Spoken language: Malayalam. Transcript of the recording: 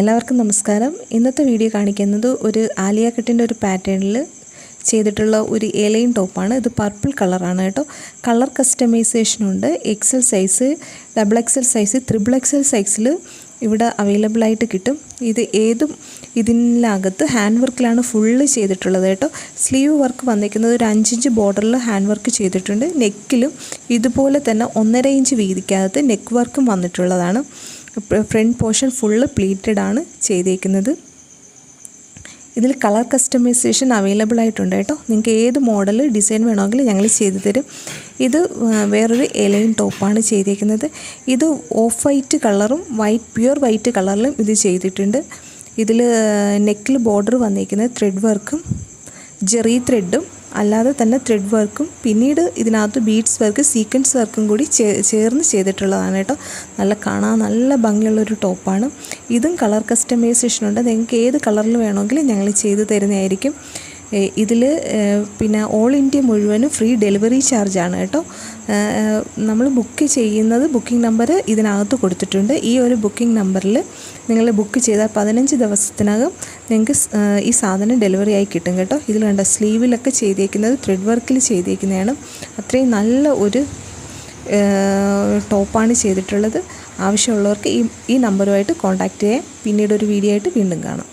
എല്ലാവർക്കും നമസ്കാരം. ഇന്നത്തെ വീഡിയോ കാണിക്കുന്നത് ഒരു ആലിയ കട്ടിന്റെ ഒരു പാറ്റേണിൽ ചെയ്തിട്ടുള്ള ഒരു എലൈൻ ടോപ്പാണ്. ഇത് പർപ്പിൾ കളറാണ് കേട്ടോ. കളർ കസ്റ്റമൈസേഷൻ ഉണ്ട്. XL size double XL size triple XL സൈസിൽ ഇവിടെ അവൈലബിൾ ആയിട്ട് കിട്ടും. ഇത് ഏതും ഇതിനകത്ത് ഹാൻഡ് വർക്കിലാണ് ഫുള്ള് ചെയ്തിട്ടുള്ളത് കേട്ടോ. സ്ലീവ് വർക്ക് വന്നിരിക്കുന്നത് ഒരു അഞ്ചിഞ്ച് ബോർഡറിൽ ഹാൻഡ് വർക്ക് ചെയ്തിട്ടുണ്ട്. നെക്കിലും ഇതുപോലെ തന്നെ ഒന്നര ഇഞ്ച് വീതിക്കകത്ത് നെക്ക് വർക്കും വന്നിട്ടുള്ളതാണ്. ഫ്രണ്ട് പോർഷൻ ഫുള്ള് പ്ലീറ്റഡ് ആണ് ചെയ്തേക്കുന്നത്. ഇതിൽ കളർ കസ്റ്റമൈസേഷൻ അവൈലബിൾ ആയിട്ടുണ്ട് കേട്ടോ. നിങ്ങൾക്ക് ഏത് മോഡൽ ഡിസൈൻ വേണമെങ്കിൽ ഞങ്ങൾ ചെയ്തു തരും ഇത് വേറൊരു എലൈൻ ടോപ്പാണ് ചെയ്തേക്കുന്നത്. ഇത് ഓഫ് വൈറ്റ് കളറും വൈറ്റ് പ്യുർ വൈറ്റ് കളറിലും ഇത് ചെയ്തിട്ടുണ്ട്. ഇതിൽ നെക്കിൽ ബോർഡർ വന്നിരിക്കുന്നത് ത്രെഡ് വർക്കും ജെറി ത്രെഡും അല്ലാതെ തന്നെ ത്രെഡ് വർക്കും പിന്നീട് ഇതിനകത്ത് ബീഡ്സ് വർക്ക് സീക്വൻസ് വർക്കും കൂടി ചേർന്ന് ചെയ്തിട്ടുള്ളതാണ് കേട്ടോ. നല്ല കാണാൻ നല്ല ഭംഗിയുള്ളൊരു ടോപ്പാണ് ഇതും കളർ കസ്റ്റമൈസേഷൻ ഉണ്ട്. നിങ്ങൾക്ക് ഏത് കളറിൽ വേണമെങ്കിലും ഞങ്ങൾ ചെയ്തു തരുന്നതായിരിക്കും. ഇതിൽ പിന്നെ ഓൾ ഇന്ത്യ മുഴുവനും ഫ്രീ ഡെലിവറി ചാർജാണ് കേട്ടോ. നമ്മൾ ബുക്ക് ചെയ്യുന്നത് ബുക്കിംഗ് നമ്പർ ഇതിനകത്ത് കൊടുത്തിട്ടുണ്ട്. ഈ ഒരു ബുക്കിംഗ് നമ്പറിൽ നിങ്ങൾ ബുക്ക് ചെയ്താൽ പതിനഞ്ച് ദിവസത്തിനകം നിങ്ങൾക്ക് ഈ സാധനം ഡെലിവറി ആയി കിട്ടും കേട്ടോ. ഇതിൽ കണ്ട സ്ലീവിലൊക്കെ ചെയ്തേക്കുന്നത് ത്രെഡ് വർക്കിൽ ചെയ്തേക്കുന്നതാണ്. അത്രയും നല്ല ഒരു ടോപ്പാണ് ചെയ്തിട്ടുള്ളത്. ആവശ്യമുള്ളവർക്ക് ഈ ഈ നമ്പറുമായിട്ട് കോൺടാക്റ്റ് ചെയ്യാം. പിന്നീട് ഒരു വീഡിയോ ആയിട്ട് വീണ്ടും കാണാം.